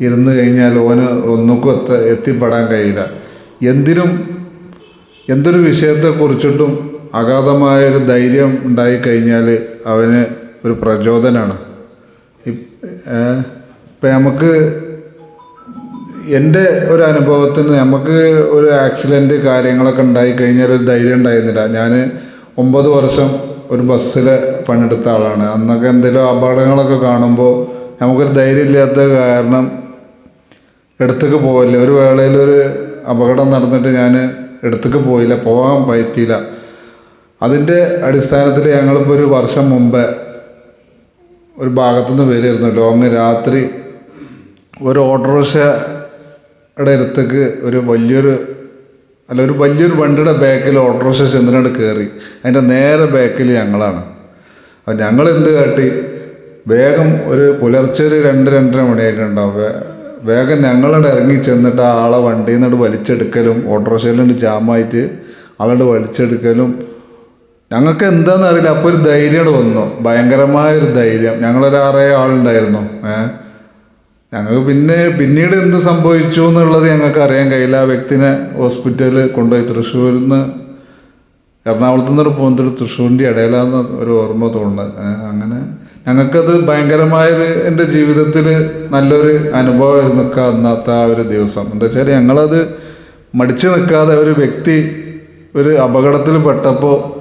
ഇരുന്ന് കഴിഞ്ഞാൽ ഓന് ഒന്നുക്കും എത്ത എത്തിപ്പെടാൻ കഴിയില്ല. എന്തിനും എന്തൊരു വിഷയത്തെക്കുറിച്ചിട്ടും അഗാധമായൊരു ധൈര്യം ഉണ്ടായിക്കഴിഞ്ഞാൽ അവന് ഒരു പ്രചോദനമാണ് ഇപ്പം നമുക്ക് എന്റെ ഒരു അനുഭവത്തിന് നമുക്ക് ഒരു ആക്സിഡന്റ് കാര്യങ്ങളൊക്കെ ഉണ്ടായിക്കഴിഞ്ഞാൽ ഒരു ധൈര്യം ഉണ്ടായിരുന്നില്ല. ഞാൻ ഒമ്പത് വർഷം ഒരു ബസ്സിൽ പണിയെടുത്ത ആളാണ്. അന്നൊക്കെ എന്തെങ്കിലും അപകടങ്ങളൊക്കെ കാണുമ്പോൾ നമുക്കൊരു ധൈര്യമില്ലാത്ത കാരണം എടുത്തേക്ക് പോവില്ല? ഒരു വേളയിൽ ഒരു അപകടം നടന്നിട്ട് ഞാൻ എടുത്തേക്ക് പോയില്ല പോകാൻ പറ്റിയില്ല. അതിന്റെ അടിസ്ഥാനത്തിൽ ഞങ്ങളിപ്പോൾ ഒരു വർഷം മുമ്പ് ഒരു ഭാഗത്തുനിന്ന് വരുമായിരുന്നു ലോങ് രാത്രി ഒരു ഓട്ടോറിക്ഷയുടെ അടുത്തേക്ക് ഒരു വലിയൊരു അല്ല ഒരു വലിയൊരു വണ്ടിയുടെ ബാക്കിൽ ഓട്ടോറിക്ഷ ചെന്നിനോട് കയറി. അതിന്റെ നേരെ ബാക്കിൽ ഞങ്ങളാണ്. അപ്പം ഞങ്ങൾ എന്ത് കാട്ടി? വേഗം ഒരു പുലർച്ചെ ഒരു രണ്ട് രണ്ടര മണിയായിട്ടുണ്ടാവും. വേഗം ഞങ്ങളവിടെ ഇറങ്ങി ചെന്നിട്ട് ആ ആളെ വണ്ടിയിൽ നിന്നോട് വലിച്ചെടുക്കലും ഓട്ടോറിക്ഷയിലുണ്ട് ജാമായിട്ട് ആളോട് വലിച്ചെടുക്കലും. ഞങ്ങൾക്ക് എന്താണെന്ന് അറിയില്ല. അപ്പോൾ ഒരു ധൈര്യം വന്നു. ഭയങ്കരമായ ഒരു ധൈര്യം. ഞങ്ങളൊരു ആറേ ആളുണ്ടായിരുന്നു. ഏഹ് ഞങ്ങൾക്ക് പിന്നെ പിന്നീട് എന്ത് സംഭവിച്ചു എന്നുള്ളത് ഞങ്ങൾക്ക് അറിയാൻ കഴിയില്ല. ആ വ്യക്തിനെ ഹോസ്പിറ്റലിൽ കൊണ്ടുപോയി തൃശ്ശൂരിൽ നിന്ന് എറണാകുളത്തു നിന്നൊരു പോകുന്നൊരു തൃശ്ശൂരിന്റെ ഇടയിലാന്ന് ഒരു ഓർമ്മ തോന്നുന്നത് അങ്ങനെ ഞങ്ങൾക്കത് ഭയങ്കരമായൊരു എന്റെ ജീവിതത്തിൽ നല്ലൊരു അനുഭവമായിരുന്നു അന്നത്തെ ആ ഒരു ദിവസം. എന്താ വെച്ചാൽ ഞങ്ങളത് മടിച്ചു നിൽക്കാതെ ഒരു വ്യക്തി ഒരു അപകടത്തിൽ പെട്ടപ്പോൾ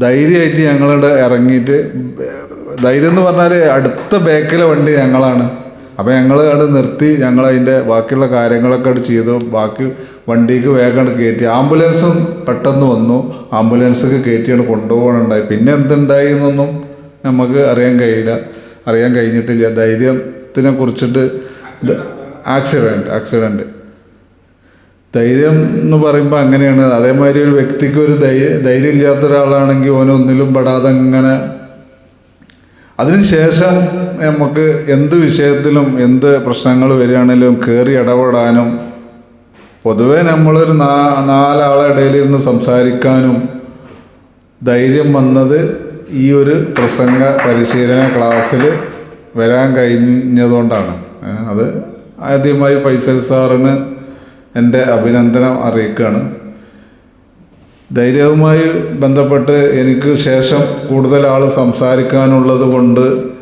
ധൈര്യമായിട്ട് ഞങ്ങളുടെ ഇറങ്ങിയിട്ട് ധൈര്യം എന്ന് പറഞ്ഞാൽ അടുത്ത ബാക്കിലെ വണ്ടി ഞങ്ങളാണ്. അപ്പോൾ ഞങ്ങൾ അവിടെ നിർത്തി ഞങ്ങൾ അതിന്റെ ബാക്കിയുള്ള കാര്യങ്ങളൊക്കെ അവിടെ ചെയ്തു. ബാക്കി വണ്ടിക്ക് വേഗം കയറ്റി. ആംബുലൻസും പെട്ടെന്ന് വന്നു. ആംബുലൻസൊക്കെ കയറ്റിയാണ് കൊണ്ടുപോകണുണ്ടായി. പിന്നെ എന്തുണ്ടായി എന്നൊന്നും നമുക്ക് അറിയാൻ കഴിയില്ല. അറിയാൻ കഴിഞ്ഞിട്ടില്ല. ധൈര്യത്തിനെ കുറിച്ചിട്ട് ആക്സിഡന്റ് ആക്സിഡന്റ് ധൈര്യം എന്ന് പറയുമ്പോൾ അങ്ങനെയാണ്. അതേമാതിരി ഒരു വ്യക്തിക്ക് ഒരു ധൈര്യ ധൈര്യം ഇല്ലാത്ത ഒരാളാണെങ്കിൽ ഓനൊന്നിലും പെടാതെ അങ്ങനെ അതിനുശേഷം നമുക്ക് എന്ത് വിഷയത്തിലും എന്ത് പ്രശ്നങ്ങൾ വരികയാണെങ്കിലും കയറി ഇടപെടാനും പൊതുവെ നമ്മളൊരു നാ നാലാളെ ഇടയിലിരുന്ന് സംസാരിക്കാനും ധൈര്യം വന്നത് ഈ ഒരു പ്രസംഗ പരിശീലന ക്ലാസ്സിൽ വരാൻ കഴിഞ്ഞതുകൊണ്ടാണ്. അത് ആദ്യമായി ഫൈസൽ സാറിന് എന്റെ അഭിനന്ദനം അറിയിക്കുകയാണ്. ധൈര്യവുമായി ബന്ധപ്പെട്ട് എനിക്ക് ശേഷം കൂടുതൽ ആൾ സംസാരിക്കാനുള്ളത് കൊണ്ട്